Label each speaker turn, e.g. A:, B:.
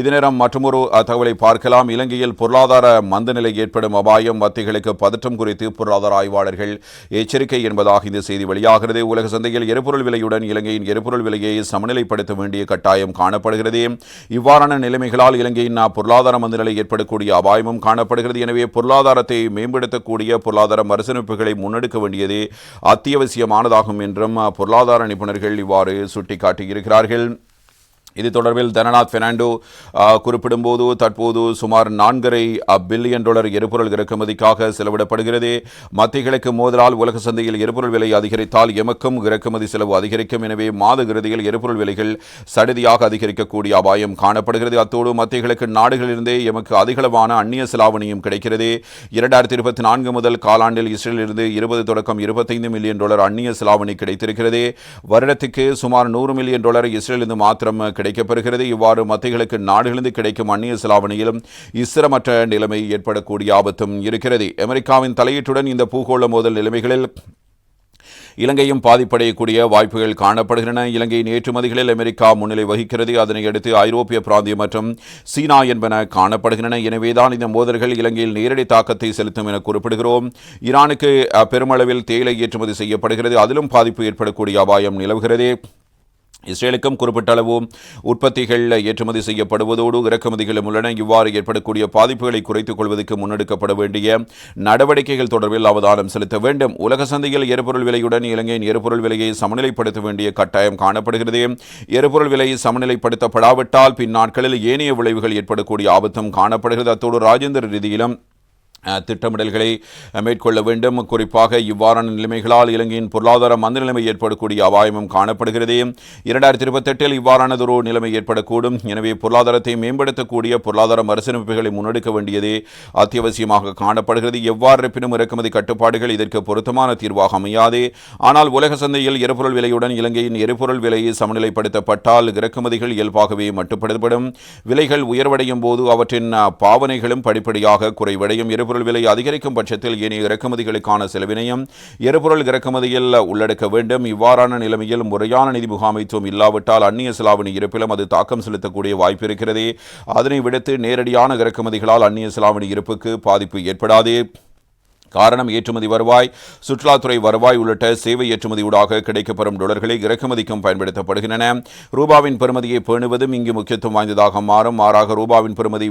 A: இதுநேரம் மற்றொரு தகவலை பார்க்கலாம். இலங்கையில் பொருளாதார மந்தநிலை ஏற்படும் அபாயம் மத்திகளுக்கு பதற்றம் குறித்து பொருளாதார ஆய்வாளர்கள் எச்சரிக்கை என்பதாக இந்த செய்தி வெளியாகிறது. உலக சந்தையில் எரிபொருள் விலையுடன் இலங்கையின் எரிபொருள் விலையை சமநிலைப்படுத்த வேண்டிய கட்டாயம் காணப்படுகிறது. இவ்வாறான நிலைமைகளால் இலங்கையின் பொருளாதார மந்தநிலை ஏற்படக்கூடிய அபாயமும் காணப்படுகிறது. எனவே பொருளாதாரத்தை மேம்படுத்தக்கூடிய பொருளாதார மறுசமைப்புகளை முன்னெடுக்க வேண்டியது அத்தியாவசியமானதாகும் என்றும் பொருளாதார நிபுணர்கள் இவ்வாறு சுட்டிக்காட்டியிருக்கிறார்கள். இது தொடர்பில் தனநாத் பெர்னாண்டோ குறிப்பிடும்போது தற்போது சுமார் நான்கரை பில்லியன் டாலர் எரிபொருள் இறக்குமதிக்காக செலவிடப்படுகிறது. மத்திய கிழக்கு மோதலால் உலக சந்தையில் எரிபொருள் விலை அதிகரித்தால் எமக்கும் இறக்குமதி செலவு அதிகரிக்கும். எனவே மாத இறுதியில் எரிபொருள் விலைகள் சடுதியாக அதிகரிக்கக்கூடிய அபாயம் காணப்படுகிறது. அத்தோடு மத்திய கிழக்கு நாடுகளிலிருந்தே எமக்கு அதிகளவான அந்நிய செலாவணியும் கிடைக்கிறது. இரண்டாயிரத்தி இருபத்தி நான்கு முதல் காலாண்டில் இஸ்ரேலிலிருந்து இருபது தொடக்கம் இருபத்தைந்து மில்லியன் டாலர் அந்நிய செலாவணி கிடைத்திருக்கிறது. வருடத்துக்கு சுமார் நூறு மில்லியன் டாலர் இஸ்ரேலிருந்து மாத்திரம் கிடைக்கப்பெறுகிறது இவ்வாறு மத்திகளுக்கு நாடுகளிலிருந்து கிடைக்கும் அந்நிய செலாவணியிலும் இஸ்திரமற்ற நிலைமை ஏற்படக்கூடிய ஆபத்தும் இருக்கிறது. அமெரிக்காவின் தலையீட்டுடன் இந்த பூகோள மோதல் நிலைமைகளில் இலங்கையும் பாதிப்படையக்கூடிய வாய்ப்புகள் காணப்படுகின்றன. இலங்கையின் ஏற்றுமதிகளில் அமெரிக்கா முன்னிலை வகிக்கிறது. அதனையடுத்து ஐரோப்பிய பிராந்தியம் மற்றும் சீனா என்பன காணப்படுகின்றன. எனவேதான் இந்த மோதல்கள் இலங்கையில் நேரடி தாக்கத்தை செலுத்தும் என குறிப்பிடுகிறோம். ஈரானுக்கு பெருமளவில் தேயிலை ஏற்றுமதி செய்யப்படுகிறது. அதிலும் பாதிப்பு ஏற்படக்கூடிய அபாயம் நிலவுகிறது. இஸ்ரேலுக்கும் குறிப்பிட்ட அளவு உற்பத்திகள் ஏற்றுமதி செய்யப்படுவதோடு இறக்குமதிகளும் உள்ளன. இவ்வாறு ஏற்படக்கூடிய பாதிப்புகளை குறைத்துக் கொள்வதற்கு முன்னெடுக்கப்பட வேண்டிய நடவடிக்கைகள் தொடர்பில் அவதானம் செலுத்த வேண்டும். உலக சந்தையில் எரிபொருள் விலையுடன் இலங்கையின் எரிபொருள் விலையை சமநிலைப்படுத்த வேண்டிய கட்டாயம் காணப்படுகிறது. எரிபொருள் விலை சமநிலைப்படுத்தப்படாவிட்டால் பின் நாட்களில் ஏனைய விளைவுகள் ஏற்படக்கூடிய ஆபத்தும் காணப்படுகிறது. அத்தோடு ராஜேந்திர ரீதியிலும் திட்டமிடல்களை மேற்கொள்ள வேண்டும். குறிப்பாக இவ்வாறான நிலைமைகளால் இலங்கையின் பொருளாதார மந்த நிலைமை ஏற்படக்கூடிய அபாயமும் காணப்படுகிறது. இரண்டாயிரத்தி இருபத்தெட்டில் இவ்வாறானதொரு நிலைமை ஏற்படக்கூடும். எனவே பொருளாதாரத்தை மேம்படுத்தக்கூடிய பொருளாதார மறுசீரமைப்புகளை முன்னெடுக்க வேண்டியது அத்தியாவசியமாக காணப்படுகிறது. எவ்வாறு இருப்பினும் இறக்குமதி கட்டுப்பாடுகள் இதற்கு பொருத்தமான தீர்வாக அமையாது. ஆனால் உலக சந்தையில் எரிபொருள் விலையுடன் இலங்கையின் எரிபொருள் விலையை சமநிலைப்படுத்தப்பட்டால் இறக்குமதிகள் இயல்பாகவே மட்டுப்படுத்தப்படும். விலைகள் உயர்வடையும் போது அவற்றின் பாவனைகளும் படிப்படியாக குறைவடையும். எரிபொருள் எரிபொருள் விலை அதிகரிக்கும் பட்சத்தில் ஏனைய இறக்குமதிகளுக்கான செலவினையும் எரிபொருள் இறக்குமதியில் உள்ளடக்க வேண்டும். இவ்வாறான நிலைமையில் முறையான நிதி முகாமைத்துவம் இல்லாவிட்டால் அந்நிய செலாவணி இருப்பிலும் அது தாக்கம் செலுத்தக்கூடிய வாய்ப்பு இருக்கிறது. அதனை விடுத்து நேரடியான இறக்குமதிகளால் அந்நிய செலாவணி இருப்புக்கு பாதிப்பு ஏற்படாது. காரணம் ஏற்றுமதி வருவாய் சுற்றுலாத்துறை வருவாய் உள்ளிட்ட சேவை ஏற்றுமதியூடாக கிடைக்கப்பெறும் டொலர்களை இறக்குமதிக்கும் பயன்படுத்தப்படுகின்றன. ரூபாவின் பெறுமதியை பேணுவதும் இங்கு முக்கியத்துவம் வாய்ந்ததாக மாறும். மாறாக ரூபாவின் பெறுமதி